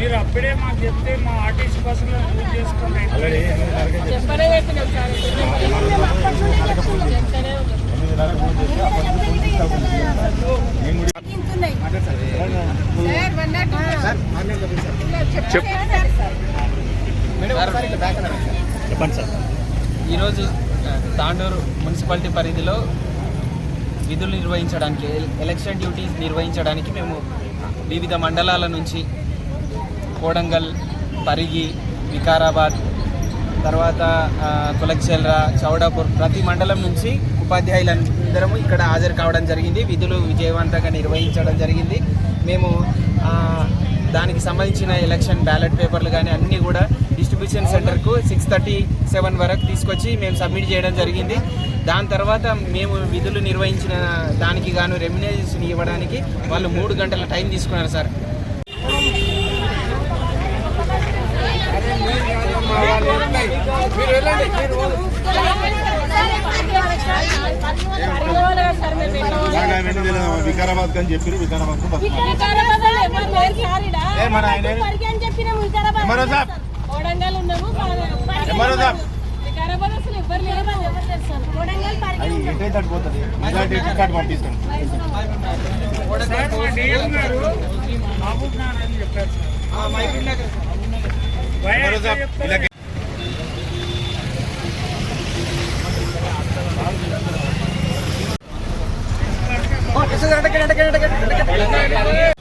మీరు అప్పుడే మాకు చెప్తే మా ఆర్టీసీ బస్సులో చేసుకోండి కూడా చెప్పండి సార్. ఈరోజు తాండూరు మున్సిపాలిటీ పరిధిలో విధులు నిర్వహించడానికి ఎల్- ఎలక్షన్ డ్యూటీస్ నిర్వహించడానికి మేము వివిధ మండలాల నుంచి కోడంగల్ పరిగి వికారాబాద్ తర్వాత ఆ, కులక్చెల్రా చౌడాపూర్ ప్రతి మండలం నుంచి ఉపాధ్యాయులందరము ఇక్కడ హాజరు కావడం జరిగింది. విధులు విజయవంతంగా నిర్వహించడం జరిగింది. మేము దానికి సంబంధించిన ఎలక్షన్ బ్యాలెట్ పేపర్లు కానీ అన్నీ కూడా డిస్ట్రిబ్యూషన్ సెంటర్కు సిక్స్ థర్టీ సెవెన్ వరకు తీసుకొచ్చి మేము సబ్మిట్ చేయడం జరిగింది. దాని తర్వాత మేము విధులు నిర్వహించిన దానికి గాను రెమ్యునేషన్ ఇవ్వడానికి వాళ్ళు మూడు గంటల టైం తీసుకున్నారు సార్ సార్ మేము ఎట్లా నాకు ఆయన ఏంటి తెలియదు, వికారాబాద్ అని చెప్పి వికారాబాద్ బస్ వికారాబాద్లో ఎవరు లేరు సార్ ఈడ. ఏ మన ఆయన పరిగి అని వికారాబాద్ ఉన్నాము ఎంఆర్ఓ సాబ్. వికారాబాద్ అసలు ఎవరు లేరు పోతుంది మెజార్టీ కార్డు పంపిస్తాను అని చెప్పారు 誰か誰か誰か誰か誰か誰か誰か誰か誰か。